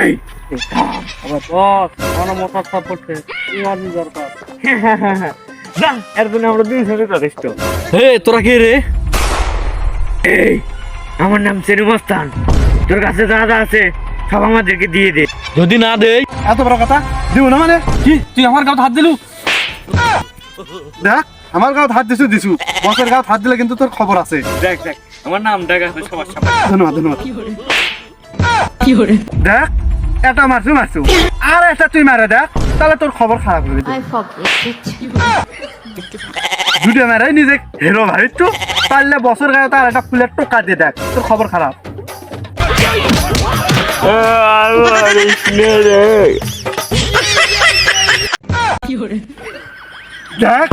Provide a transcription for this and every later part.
এই আবার বস আমার মোটা সাপোর্টে ইমানি দরকার। না এর জন্য আমরা দুইজনে যথেষ্ট। হে তোরা কে রে? এই আমার নাম সেরু মস্তান তোর কাছে যা যা আছে সব আমাদেরকে দিয়ে দে। যদি না দেই? এত বড় কথা? দিব না মানে? কি? তুই আমার গায়ে হাত দিলু? দেখ আমার গাঁত হাত দিছু দিছু। বসের গাঁত হাত দিলে কিন্তু তোর খবর আছে। দেখ দেখ আমার নাম দেখ আছে সবার সামনে। ধন্যবাদ ধন্যবাদ। দেখ এটা মারছু মারছু। আর একটা তুই মারে দেখ তাহলে তোর খবর খারাপ I দুটো মারে নিজে হেরো ভাই তো পারলে বছর গায়ে তার একটা ফুলের টোকা দিয়ে দেখ তোর খবর খারাপ। দেখ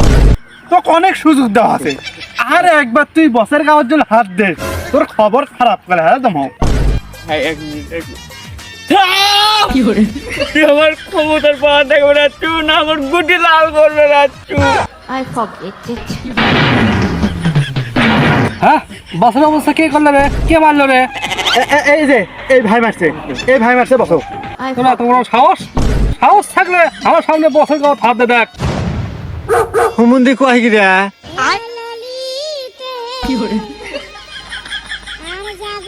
তোকে অনেক সুযোগ দেওয়া আছে। আর একবার তুই বসের গাওয়ার জন্য হাত দে তোর খবর খারাপ করে হ্যাঁ তোমার আমার ক্ষমতার পাওয়া দেখবে না আমার গুটি লাল করবে না তুই I forget it. হ্যাঁ? বসের অবস্থা কে করল রে? কে মারলো রে? এই যে এই ভাই মারছে এই ভাই মারছে বসো। I তোমার সাহস? সাহস থাকলে আমার সামনে গায়ে হাত দে দেখ হুমুন্দি কয় কি রে আমি যাব